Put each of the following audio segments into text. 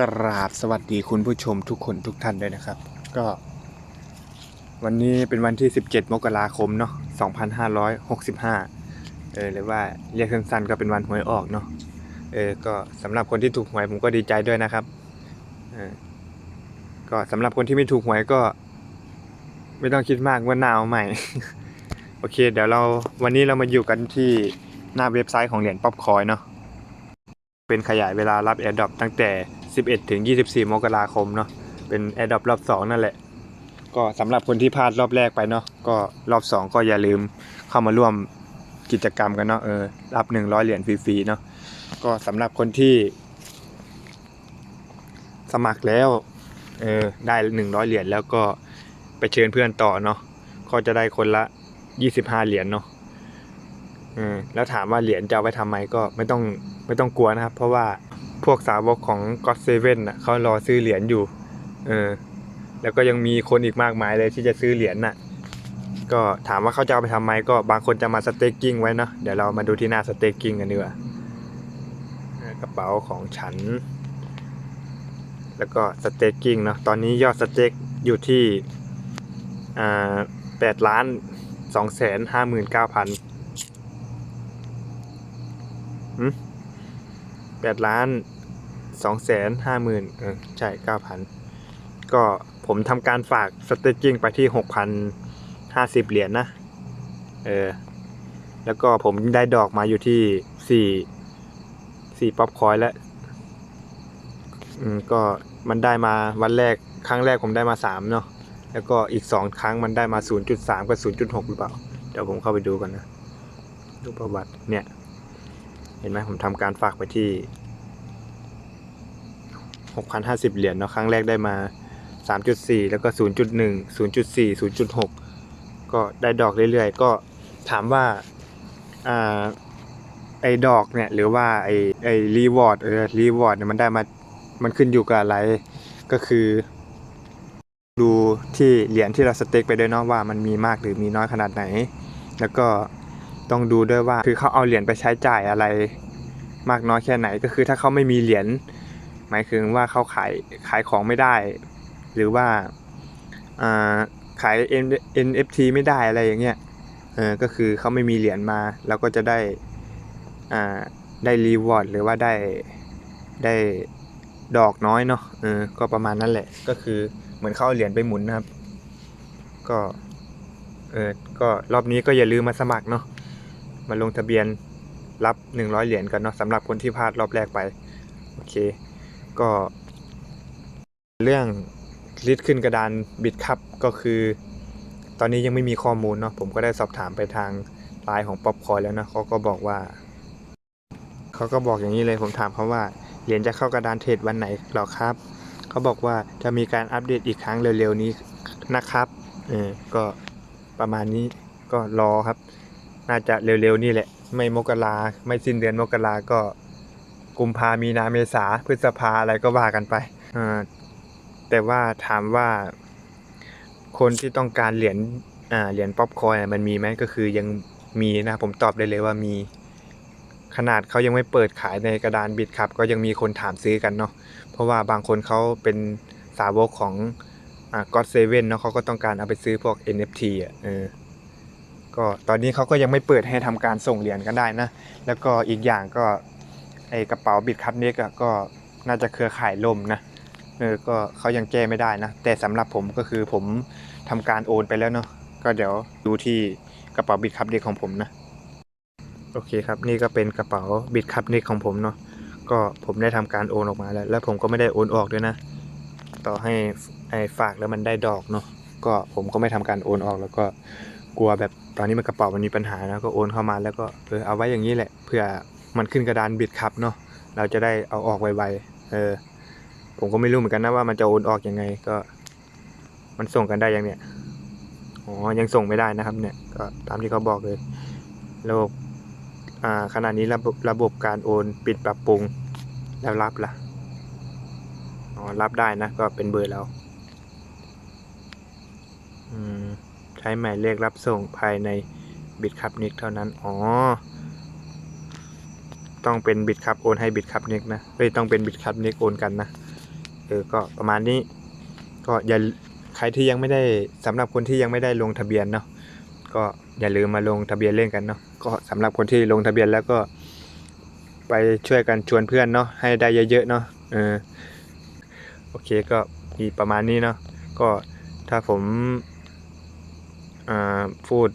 กราบสวัสดีคุณผู้ชมทุกคนทุกท่านด้วยนะครับ ก็ วันนี้เป็นวันที่ 17 มกราคมเนาะ2565 เออหรือว่าเรียกสั้นๆก็เป็นวันหวยออกเนาะเออก็สำหรับคนที่ถูกหวยผมก็ดีใจด้วยนะครับเออก็สำหรับคนที่ไม่ถูกหวยก็ ไม่ต้องคิดมากว่าหนาวใหม่ โอเค เดี๋ยวเราวันนี้เรามาอยู่กันที่หน้าเว็บไซต์ของเหรียญป๊อปคอยเนาะเป็นขยายเวลารับ AirDrop ตั้งแต่ 11 ถึง 24 มกราคมเนาะเป็น AirDrop รอบ 2 นั่นแหละ ก็สำหรับคนที่พลาดรอบแรกไปเนาะก็รอบ 2 ก็อย่าลืมเข้ามาร่วมกิจกรรมกันเนาะเออรับ 100 เหรียญฟรีๆเนาะก็สำหรับคนที่สมัครแล้วเออได้ 100 เหรียญแล้วก็ไปเชิญเพื่อนต่อเนาะก็จะได้คนละ 25 เหรียญเนาะเออแล้วถามว่าเหรียญจะเอาไว้ทำไมก็ไม่ต้องไม่ต้องกลัวนะครับ เพราะว่า พวกสาวกของ God Seven น่ะเขารอซื้อเหรียญอยู่ เออ แล้วก็ยังมีคนอีกมากมายเลยที่จะซื้อเหรียญน่ะ ก็ถามว่าเขาจะเอาไปทำไมก็บางคนจะมาสเต็กกิ้งไว้เนาะเดี๋ยวเรามาดูที่หน้าสเต็กกิ้งกันดีกว่ากระเป๋าของฉัน แล้วก็สเต็กกิ้งเนาะตอนนี้ยอดสเต็กอยู่ที่อ่าแปดล้านสองแสนห้าหมื่นเก้าพันแปดล้าน สองแสนห้าหมื่นเออใช่เก้าพันก็ผมทำการฝากสเตจจิ้งไปที่หกพันห้าสิบเหรียญนนะเออแล้วก็ผมได้ดอกมาอยู่ที่สี่สี่ป๊อปคอยแล้วอืมก็มันได้มาวันแรกครั้งแรกผมได้มาสามเนาะแล้วก็อีกสองครั้งมันได้มา 0.3 กับ 0.6 หรือเปล่า เดี๋ยวผมเข้าไปดูกันนะ ดูประวัติเนี่ย เห็นไหมผมทำการฝากไปที่ 6,050 เหรียญเนาะครั้งแรกได้มา 3.4 แล้วก็ 0.1 0.4 0.6 ก็ได้ดอกเรื่อยๆ ก็ถามว่าอ่าไอ้ดอกเนี่ยหรือว่าไอ้ไอ้รีวอร์ดเออรีวอร์ดเนี่ยมันได้มา มันขึ้นอยู่กับอะไรก็คือ ดูที่เหรียญที่เราสเต็กไปด้วยเนาะว่ามันมีมากหรือมีน้อยขนาดไหน แล้วก็ต้องดูด้วยว่าคือเขาเอาเหรียญไปใช้จ่ายอะไรมากน้อยแค่ไหนก็คือถ้าเขาไม่มีเหรียญ มายถึงว่าเขาขายขายของไม่ได้ หรือว่าขาย N- NFT ไม่ได้อะไรอย่างเงี้ยเออก็คือเขาไม่มีเหรียญมาเราก็จะได้อ่าได้รีวอร์ดหรือว่าได้ได้ดอกน้อยเนาะเออก็ประมาณนั้นแหละ ก็คือเหมือนเขาเอาเหรียญไปหมุนนะครับ ก็เออก็รอบนี้ก็อย่าลืมมาสมัครเนาะมาลงทะเบียนรับ 100 เหรียญกันเนาะสำหรับคนที่พลาดรอบแรกไป โอเค ก็ เรื่องลิสต์ขึ้นกระดานบิดคัพก็คือ ตอนนี้ยังไม่มีข้อมูลเนาะผมก็ได้สอบถามไปทางไลน์ของป๊อปคอยแล้วนะเขาก็บอกว่าเขาก็บอกอย่างนี้เลยผมถามเขาว่าเหรียญจะเข้ากระดานเทรดวันไหนหรอครับเขาบอกว่าจะมีการอัปเดตอีกครั้งเร็วๆนี้นะครับเออก็ประมาณนี้ก็รอครับ น่าจะเร็วๆนี่แหละ ไม่มกราไม่สิ้นเดือนมกราก็ กุมภามีนาเมษาพฤษภาอะไรก็ว่ากันไปอ่าแต่ว่าถามว่าคนที่ต้องการเหรียญอ่าเหรียญป๊อปคอยน์มันมีไหมก็คือยังมีนะผมตอบได้เลยว่ามีขนาดเขายังไม่เปิดขายในกระดานบิดครับ ก็ยังมีคนถามซื้อกันเนาะเพราะว่าบางคนเขาเป็นสาวกของอ่าก็อดเซเว่นเนาะเขาก็ต้องการเอาไปซื้อพวก NFT อะเออก็ตอนนี้เขาก็ยังไม่เปิดให้ทำการส่งเหรียญกันได้นะ แล้วก็อีกอย่างก็ ไอกระเป๋าบิดคัพเน็กก็น่าจะเครือข่ายล่มนะเออก็เขายังแก้ไม่ได้นะ แต่สำหรับผมก็คือผมทำการโอนไปแล้วเนาะก็เดี๋ยวดูที่กระเป๋าบิดคัพเน็กของผมนะ โอเคครับนี่ก็เป็นกระเป๋าบิดคัพเน็กของผมเนาะก็ผมได้ทำการโอนออกมาแล้ว แล้วผมก็ไม่ได้โอนออกด้วยนะ ต่อให้ไอฝากแล้วมันได้ดอกเนาะก็ผมก็ไม่ทำการโอนออกแล้วก็กลัวแบบตอนนี้มันกระเป๋ามันมีปัญหาแล้วก็โอนเข้ามาแล้วก็เออเอาไว้อย่างนี้แหละเพื่อ มันขึ้นกระดานบิดครับเนาะเราจะได้เอาออกไวๆเออผมก็ไม่รู้เหมือนกันนะว่ามันจะโอนออกยังไงก็มันส่งกันได้ยังเนี่ยอ๋อยังส่งไม่ได้นะครับเนี่ยก็ตามที่เขาบอกเลยระบบอ่าขณะนี้ระบบระบบการโอนปิดปรับปรุงแล้วรับล่ะอ๋อรับได้นะก็เป็นเบอร์เราอืมใช้หมายเลขรับส่งภายในบิตคับนิกเท่านั้น อ๋อ ต้องเป็นบิตครับโอนให้บิตครับนิกนะเอ้ยต้องเป็นบิตครับนิกโอนกันนะเออก็ประมาณนี้ ก็อย่าใครที่ยังไม่ได้สำหรับคนที่ยังไม่ได้ลงทะเบียนเนาะก็อย่าลืมมาลงทะเบียนเล่นกันเนาะก็สำหรับคนที่ลงทะเบียนแล้วก็ ไปช่วยกันชวนเพื่อนเนาะให้ได้เยอะๆเนาะเออโอเคก็มีประมาณนี้เนาะก็ถ้าผมอ่าพูด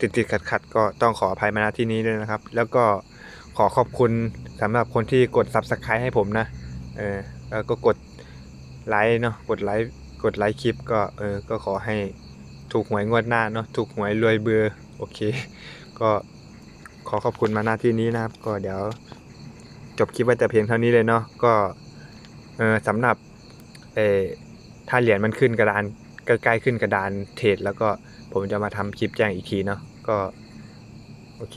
ติดติดขัดขัดๆก็ต้องขออภัยมาณที่นี้ด้วยนะครับ แล้วก็ ขอขอบคุณสำหรับคนที่กด subscribe ให้ผมนะ เออแล้วก็กดไลค์เนาะ กดไลค์ กดไลค์คลิปก็เออ ก็ขอให้ถูกหวยงวดหน้าเนาะ ถูกหวยรวยเบือโอเค ก็ขอขอบคุณมาหน้าที่นี้นะครับ ก็เดี๋ยวจบคลิปไว้แต่เพียงเท่านี้เลยเนาะ ก็เออสำหรับเออถ้าเหรียญมันขึ้นกระดานใกล้ๆขึ้นกระดานเทรดแล้วก็ผมจะมาทำคลิปแจ้งอีกทีเนาะ ก็โอเค